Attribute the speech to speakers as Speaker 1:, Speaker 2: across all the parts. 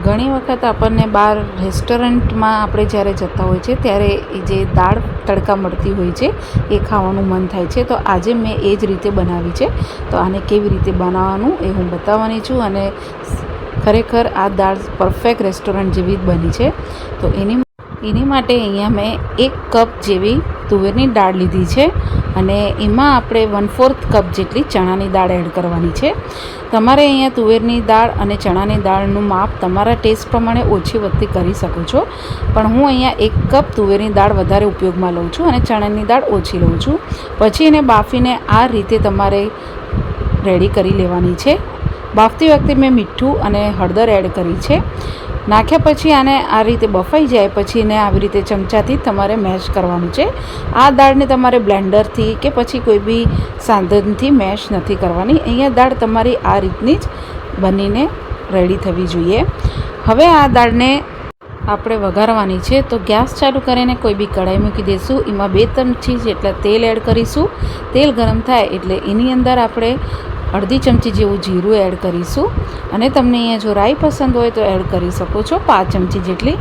Speaker 1: ઘણી વખત આપણને બહાર રેસ્ટોરન્ટમાં આપણે જ્યારે જતા હોય છે, ત્યારે એ જે દાળ તડકા મળતી હોય છે, એ ખાવાનું મન થાય છે. તો આજે મેં એ જ રીતે બનાવી છે. તો આને કેવી રીતે બનાવવાનું એ હું બતાવવાની છું અને ખરેખર આ દાળ પરફેક્ટ રેસ્ટોરન્ટ જેવી જ બની છે. તો એની એની માટે અહીંયા મેં એક કપ જેવી તુવેરની દાળ લીધી છે. અને એમાં આપણે વન ફોર્થ કપ જેટલી ચણાની દાળ એડ કરવાની છે. તમારે અહીંયા તુવેરની દાળ અને ચણાની દાળનું માપ તમારા ટેસ્ટ પ્રમાણે ઓછી વધતી કરી શકો છો. પણ હું અહીંયા એક કપ તુવેરની દાળ વધારે ઉપયોગમાં લઉં છું અને ચણાની દાળ ઓછી લઉં છું. પછી એને બાફીને આ રીતે તમારે રેડી કરી લેવાની છે. બાફતી વખતે મેં મીઠું અને હળદર એડ કરી છે. નાખ્યા પછી આને આ રીતે બફાઈ જાય પછી એને આવી રીતે ચમચાથી તમારે મેશ કરવાનું છે. આ દાળને તમારે બ્લેન્ડરથી કે પછી કોઈ બી સાધનથી મેશ નથી કરવાની. અહીંયા દાળ તમારી આ રીતની જ બનીને રેડી થવી જોઈએ. હવે આ દાળને આપણે વઘારવાની છે. તો ગેસ ચાલુ કરીને કોઈ બી કઢાઈ મૂકી દઈશું એમાં બે ચમચી જેટલા તેલ એડ કરીશું. તેલ ગરમ થાય એટલે એની અંદર આપણે અડધી ચમચી જેવું જીરું એડ કરીશું અને તમને અહીંયા જો રાઈ પસંદ હોય તો એડ કરી શકો છો પાંચ ચમચી જેટલી.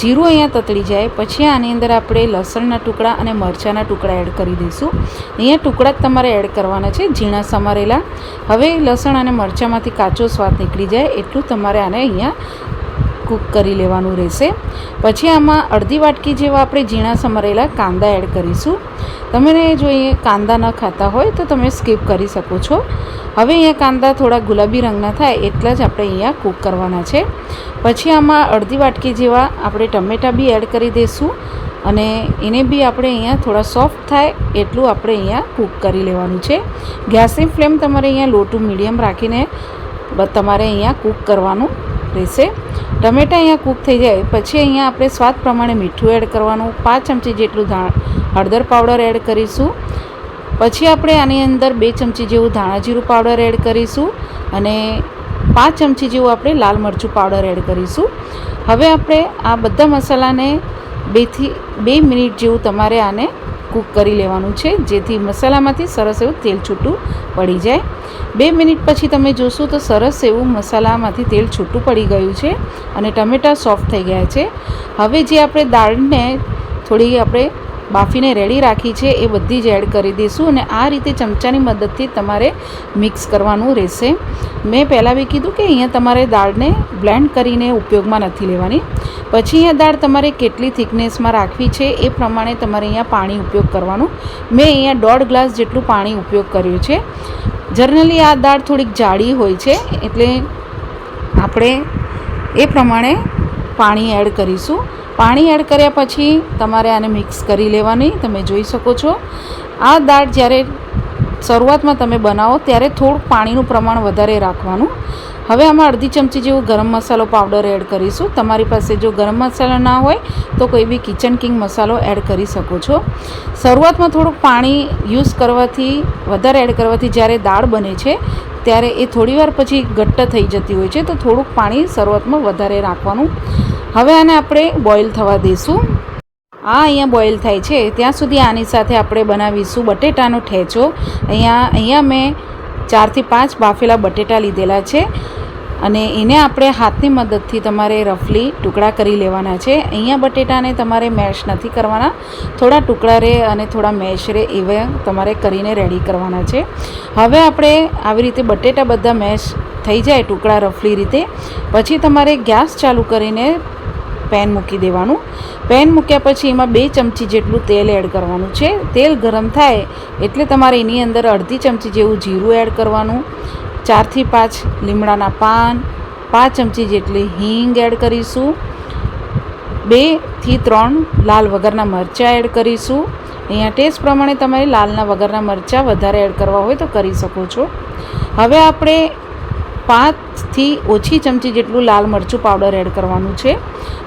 Speaker 1: જીરું અહીંયા તતળી જાય, પછી આની અંદર આપણે લસણના ટુકડા અને મરચાંના ટુકડા એડ કરી દઈશું. અહીંયા ટુકડા જ તમારે એડ કરવાના છે, ઝીણા સમારેલા. હવે લસણ અને મરચાંમાંથી કાચો સ્વાદ નીકળી જાય, એટલું તમારે આને અહીંયા કૂક કરી લેવાનું રહેશે. પછી આમાં અડધી વાટકી જેવા આપણે ઝીણા સમરેલા કાંદા એડ કરીશું. તમે જો એ કાંદા ન ખાતા હોય તો તમે સ્કીપ કરી શકો છો. હવે અહીંયા કાંદા થોડા ગુલાબી રંગના થાય એટલા જ આપણે અહીંયા કૂક કરવાના છે. પછી આમાં અડધી વાટકી જેવા આપણે ટમેટાં બી એડ કરી દઈશું અને એને બી આપણે અહીંયા થોડા સોફ્ટ થાય એટલું આપણે અહીંયા કૂક કરી લેવાનું છે. ગેસની ફ્લેમ તમારે અહીંયા લો ટુ મીડિયમ રાખીને તમારે અહીંયા કૂક કરવાનું. રહેશે ટમેટાં અહીંયા કૂક થઈ જાય, પછી અહીંયા આપણે સ્વાદ પ્રમાણે મીઠું એડ કરવાનું, પાંચ ચમચી જેટલું હળદર પાવડર એડ કરીશું. પછી આપણે આની અંદર બે ચમચી જેવું ધાણા જીરું પાવડર એડ કરીશું અને પાંચ ચમચી જેવું આપણે લાલ મરચું પાવડર એડ કરીશું. હવે આપણે આ બધા મસાલાને બેથી, બે મિનિટ જેવું તમારે આને કૂક કરી લેવાનું છે, જેથી મસાલામાંથી સરસ એવું તેલ છૂટું પડી જાય. બે મિનિટ પછી તમે જોશો તો સરસ એવું મસાલામાંથી તેલ છૂટું પડી ગયું છે અને ટમેટાં સોફ્ટ થઈ ગયા છે. હવે જે આપણે દાળને થોડી આપણે બાફીને રેડી રાખી છે, એ બધી જ એડ કરી દઈશું અને આ રીતે ચમચાની મદદથી તમારે મિક્સ કરવાનું રહેશે. મેં પહેલાં બી કીધું કે અહીંયા તમારે દાળને બ્લેન્ડ કરીને ઉપયોગમાં નથી લેવાની. પછી અહીંયા દાળ તમારે કેટલી થિકનેસમાં રાખવી છે, એ પ્રમાણે તમારે અહીંયા પાણી ઉપયોગ કરવાનું. મેં અહીંયા દોઢ ગ્લાસ જેટલું પાણી ઉપયોગ કર્યું છે. જનરલી આ દાળ થોડીક જાડી હોય છે, એટલે આપણે એ પ્રમાણે પાણી એડ કરીશું. પાણી એડ કર્યા પછી તમારે આને મિક્સ કરી લેવાની, તમે જોઈ શકો છો. આ દાળ જ્યારે શરૂઆતમાં તમે બનાવો ત્યારે થોડુંક પાણીનું પ્રમાણ વધારે રાખવાનું. હવે આમાં અડધી ચમચી જેવું ગરમ મસાલો પાવડર એડ કરીશું. તમારી પાસે જો ગરમ મસાલો ના હોય, તો કોઈ બી કિચન કિંગ મસાલો એડ કરી શકો છો. શરૂઆતમાં થોડુંક પાણી યુઝ કરવાથી, વધારે એડ કરવાથી જ્યારે દાળ બને છે, ત્યારે એ થોડીવાર પછી ઘટ્ટ થઈ જતી હોય છે, તો થોડુંક પાણી શરૂઆતમાં વધારે રાખવાનું. હવે આને આપણે બોઇલ થવા દઈશું. આ અહીંયા બોઇલ થાય છે. ત્યાં સુધી આની સાથે આપણે બનાવીશું બટેટાનો ઠેચો. અહીંયા અહીંયા મેં ચારથી પાંચ બાફેલા બટેટા લીધેલા છે. અને એને આપણે હાથની મદદથી તમારે રફલી ટુકડા કરી લેવાના છે. અહીંયા બટેટાને તમારે મેશ નથી કરવાના. થોડા ટુકડા રહે અને થોડા મેશ રે એવા તમારે કરીને રેડી કરવાના છે. હવે આપણે આવી રીતે બટેટા બધા મેશ થઈ જાય ટુકડા રફલી રીતે, પછી તમારે ગેસ ચાલુ કરીને પેન મૂકી દેવાનું. પેન મૂક્યા પછી એમાં બે ચમચી જેટલું તેલ એડ કરવાનું છે. તેલ ગરમ થાય એટલે તમારે એની અંદર અડધી ચમચી જેવું જીરું એડ કરવાનું ચારથી પાંચ લીમડાના પાન, પાંચ ચમચી જેટલી હિંગ એડ કરીશું બેથી ત્રણ લાલ વગરના મરચાં એડ કરીશું. અહીંયા ટેસ્ટ પ્રમાણે તમારે લાલના વગરના મરચાં વધારે એડ કરવા હોય તો કરી શકો છો. હવે આપણે પાંચથી ઓછી ચમચી જેટલું લાલ મરચું પાવડર એડ કરવાનું છે.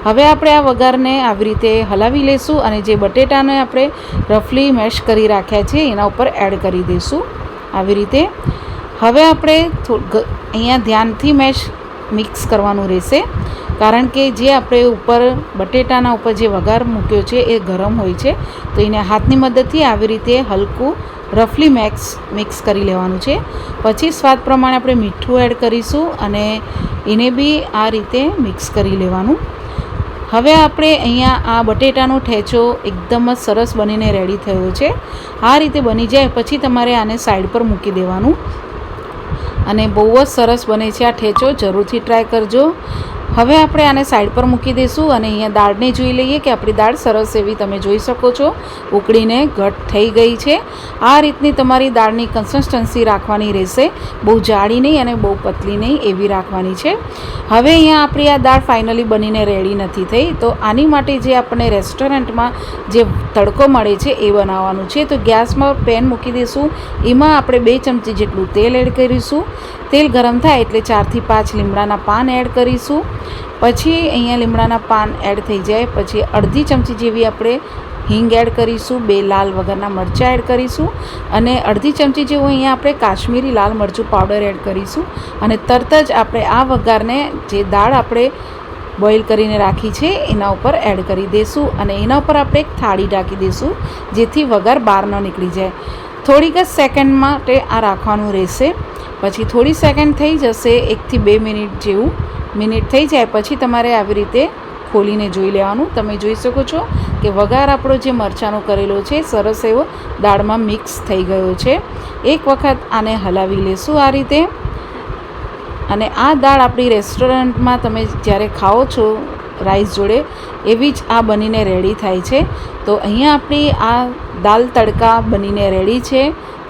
Speaker 1: હવે આપણે આ વઘારને આવી રીતે હલાવી લઈશું અને જે બટેટાને આપણે રફલી મેશ કરી રાખ્યા છે, એના ઉપર એડ કરી દઈશું આવી રીતે હવે આપણે અહીંયા ધ્યાનથી મેશ મિક્સ કરવાનું રહેશે. કારણ કે જે આપણે ઉપર બટેટાના ઉપર જે વઘાર મૂક્યો છે એ ગરમ હોય છે, તો એને હાથની મદદથી આવી રીતે હલકું રફલી મેક્સ મિક્સ કરી લેવાનું છે. પછી સ્વાદ પ્રમાણે આપણે મીઠું એડ કરીશું અને એને બી આ રીતે મિક્સ કરી લેવાનું. હવે આપણે અહીંયા આ બટેટાનો ઠેચો એકદમ જ સરસ બનીને રેડી થયો છે. આ રીતે બની જાય પછી તમારે આને સાઈડ પર મૂકી દેવાનું. અને બહુ જ સરસ બને છે આ ઠેચો, જરૂરથી ટ્રાય કરજો. હવે આપણે આને સાઈડ પર મૂકી દઈશું અને અહીંયા દાળને જોઈ લઈએ કે આપણી દાળ સરસ એવી તમે જોઈ શકો છો. ઉકળીને ઘટ થઈ ગઈ છે. આ રીતની તમારી દાળની કન્સિસ્ટન્સી રાખવાની રહેશે. બહુ જાડી નહીં અને બહુ પતલી નહીં એવી રાખવાની છે. હવે અહીંયા આપણી આ દાળ ફાઇનલી બનીને રેડી નથી થઈ. તો આની માટે જે આપણને રેસ્ટોરન્ટમાં જે તડકો મળે છે એ બનાવવાનું છે. તો ગેસમાં પેન મૂકી દઈશું. એમાં આપણે બે ચમચી જેટલું તેલ એડ કરીશું. તેલ ગરમ થાય એટલે ચારથી પાંચ લીમડાના પાન એડ કરીશું. પછી અહીંયા લીમડાના પાન એડ થઈ જાય. પછી અડધી ચમચી જેવી આપણે હિંગ એડ કરીશું. બે લાલ વગરના મરચાં એડ કરીશું. અને અડધી ચમચી જેવું અહીંયા આપણે કાશ્મીરી લાલ મરચું પાવડર એડ કરીશું. અને તરત જ આપણે આ વઘારને જે દાળ આપણે બોઇલ કરીને રાખી છે, એના ઉપર એડ કરી દઈશું અને એના ઉપર આપણે એક થાળી ઢાંકી દઈશું જેથી વઘાર બહાર ન નીકળી જાય. થોડીક જ સેકન્ડ માટે આ રાખવાનું રહેશે. પછી થોડી સેકન્ડ થઈ જશે, એકથી બે મિનિટ જેવું મિનિટ થઈ જાય, પછી તમારે આવી રીતે ખોલીને જોઈ લેવાનું. તમે જોઈ શકો છો કે વઘાર આપણો જે મરચાંનો કરેલો છે, સરસ એવો દાળમાં મિક્સ થઈ ગયો છે. એક વખત આને હલાવી લેશું આ રીતે. અને આ દાળ આપણી રેસ્ટોરન્ટમાં તમે જ્યારે ખાઓ છો રાઈસ જોડે, એવી જ આ બનીને રેડી થાય છે. તો અહીંયા આપણી આ દાલ તડકા બનીને રેડી છે.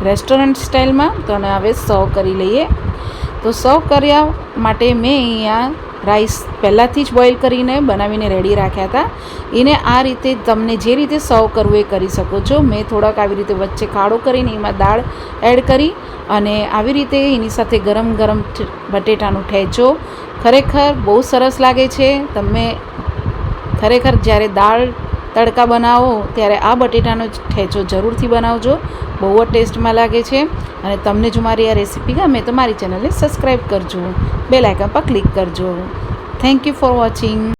Speaker 1: રેસ્ટોરન્ટ સ્ટાઇલમાં તો અને હવે સર્વ કરી લઈએ. તો સર્વ કર્યા માટે મેં અહીંયા રાઈસ પહેલાંથી જ બોઇલ કરીને બનાવીને રેડી રાખ્યા હતા. એને આ રીતે તમને જે રીતે સર્વ કરવું એ કરી શકો છો. મેં થોડાક આવી રીતે વચ્ચે કાળો કરીને એમાં દાળ એડ કરી અને આવી રીતે એની સાથે ગરમ ગરમ બટેટાનું ઠેચો. ખરેખર બહુ સરસ લાગે છે. તમે ખરેખર જ્યારે દાળ તડકા બનાવો ત્યારે આ બટેટાનો ઠેચો જરૂરથી બનાવજો. બહુ જ ટેસ્ટમાં લાગે છે. અને તમને જો મારી આ રેસીપી ગમે તો મારી ચેનલને સબસ્ક્રાઈબ કરજો. બે લાઇકન પર ક્લિક કરજો. Thank you for watching